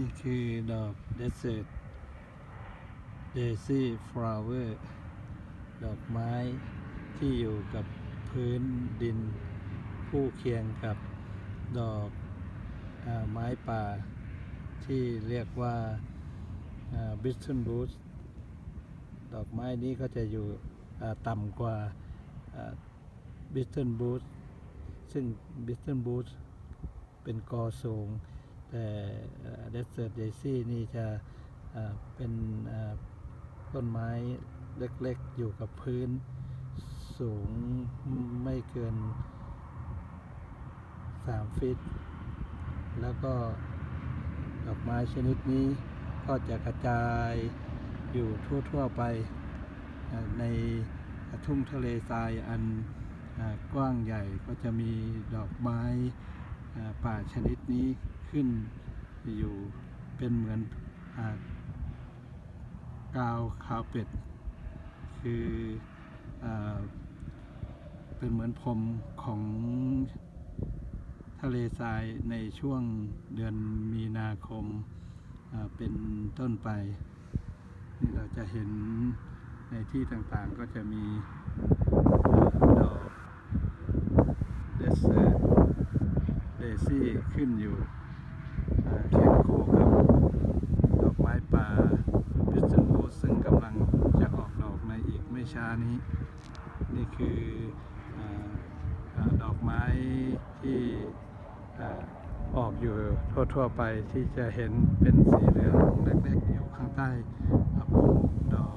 นี่คือดอกเดซ e r t เดซี่ฟลาเวอร์ดอกไม้ที่อยู่กับพื้นดินคู่เคียงกับดอกอไม้ป่า ที่เรียกว่าบิสตันบูสดอกไม้นี้ก็จะอยู่ต่ำกว่าบิสตันบูสซึ่งบิสตันบูสเป็นกอสูง แต่เดสเซอร์เดซี่นี่จะเป็นต้นไม้เล็กๆ อยู่กับพื้นสูงไม่เกิน 3 ฟิต แล้วก็ดอกไม้ชนิดนี้ก็จะกระจายอยู่ทั่ว ๆ ไปในทุ่งทะเลทรายอันอกว้างใหญ่ก็จะมีดอกไม้ป่าชนิดนี้ ขึ้นอยู่เป็นเหมือนอกาวขาวเป็ด คืออเป็นเหมือนพรมของทะเลทรายในช่วงเดือนมีนาคมาเป็นต้นไปนี่เราจะเห็นในที่ต่างๆก็จะมีอดอกเดสเซเดซี่ขึ้นอยู่อ่าเคียงคู่กับดอกไม้ป่าพิสตันบูสซึ่งกำลังจะออกดอกในอีกไม่ ช้านี้ นี่คืออดอกไม้ที่ออกอยู่ทั่ว ๆ ไปที่จะเห็นเป็นสีเหลืองเล็กๆอยู่ข้างใต้อ่าพุ่มดอก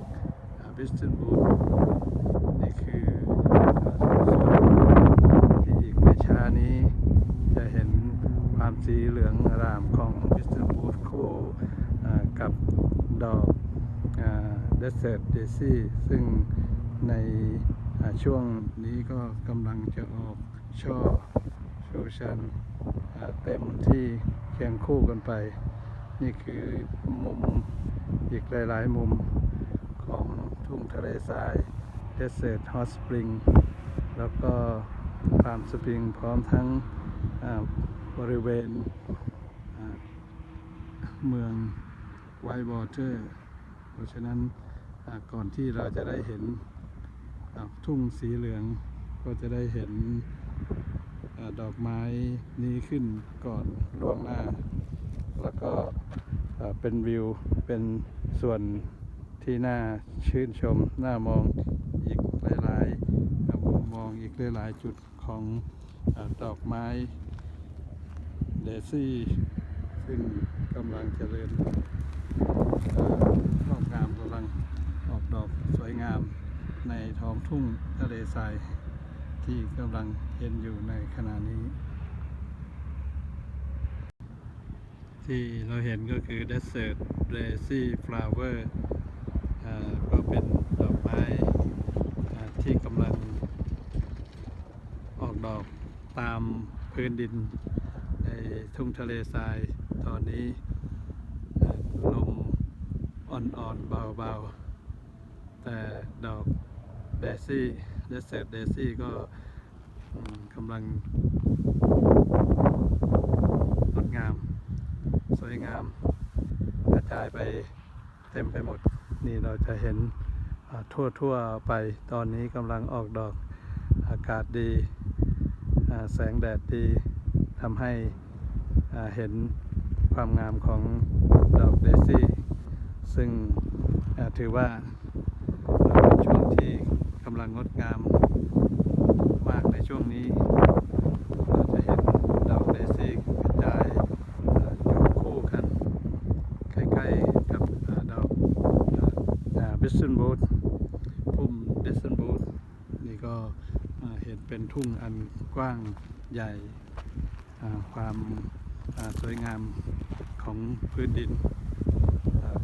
บิสตันบูสนี่คือส่วนที่อีกไม่ช้านี้จะเห็นความสีเหลืองอรามของบิสตันบูสคู่กับดอกเดสเซอร์เดซี่ซึ่ง ในช่วงนี้ก็กำลังจะออกช่อโชว์ชันเต็มที่เคียงคู่กันไป นี่คือมุมอีกหลาย ๆ มุมของทุ่งทะเลทรายเดสเซอร์ฮอตสปริง แล้วก็ฟาร์มสปริงพร้อมทั้งบริเวณเมืองไวท์วอเตอร์ เพราะฉะนั้นก่อนที่เราจะได้เห็น ทุ่งสีเหลืองก็จะได้เห็นอดอกไม้นี้ขึ้นก่อนล่วงหน้า แล้วก็เป็นวิวเป็นส่วนที่น่าชื่นชม น่ามองอีกหลายๆมุมมองอีกหลายๆจุดของอดอกไม้เดซี่ ซึ่งกำลังเจริญงอกงามกำลังออกดอกสวยงาม ในท้องทุ่งทะเลทรายที่กำลังเห็นอยู่ในขณะนี้ ที่เราเห็นก็คือ Desert Lazy Flower อ่าก็เป็นดอกไม้ที่กำลังออกดอกตามพื้นดินในทุ่งทะเลทรายตอนนี้ลมอ่อนๆเบาๆ แต่ดอก เดซี่เดสเซอร์เดซี่ก็กำลังงดงาม สวยงามกระจายไปเต็มไปหมด นี่เราจะเห็นอ่าทั่วๆไปตอนนี้กำลังออกดอกอากาศดี แสงแดดดีทำให้เห็นความงามของดอกเดซี่ ซึ่งถือว่าช่วงที่กำลังงดงามมากในช่วงนี้ เราจะเห็นดอกเดซี่กระจายอ่าอยู่คู่กัน ใกล้ๆกับอ่าดอก บิสตันบูธพุ่มบิสตันบูธนี่ก็เห็นเป็นทุ่งอันกว้างใหญ่ความสวยงามของพื้นดิน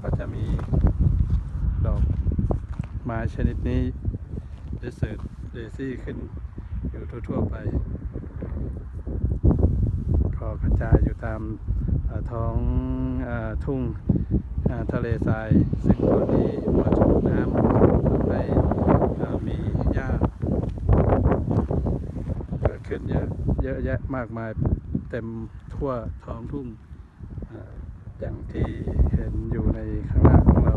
ก็จะมีดอกไม้ชนิดนี้เดสเซอร์เดซี่ขึ้นอยู่ทั่วๆไป ก็กระจายอยู่ตามท้องอทุ่ง ทะเลทราย ซึ่งตอนนี้มาถูกน้ำทำให้มีหญ้าเกิดขึ้นเยอะเยอะแยะมากมายเต็มทั่วท้องทุ่งอย่างที่เห็นอยู่ในข้างหน้าของเรา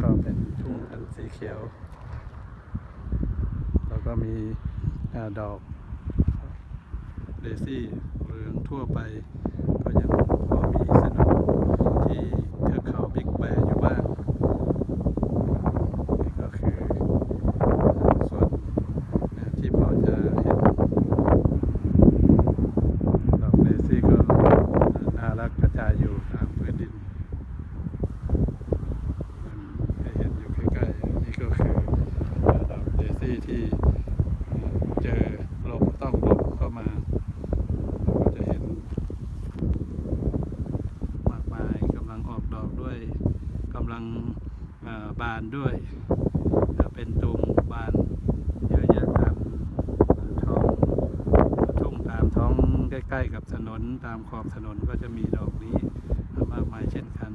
ก็เป็นทุ่งอันสีเขียว แล้วก็มีอดอกเดซี่เหลืองทั่วไปก็ยังพอมีสโนว์ที่เทือกเขาบิ๊กแบร์อยู่บ้าง นี่ก็คือส่วนนะที่พอจะเห็น ดอกเดซี่ก็น่ารักกระจายอยู่ตามพื้นดินมันให้เห็นอยู่ใกล้ๆ นี่ก็คือดอกเดซี่ที่เจอลมต้องลมเข้ามาเราก็จะเห็น มากมายกำลังออกดอกด้วยกำลังเอ่อบานด้วยเอ่อเป็นตุ่มบานเยอะแยะตามท้องทุ่งตามท้องใก ล้ๆกับถนนตามขอบถนนก็จะมีดอกนี้มากมายเช่นกัน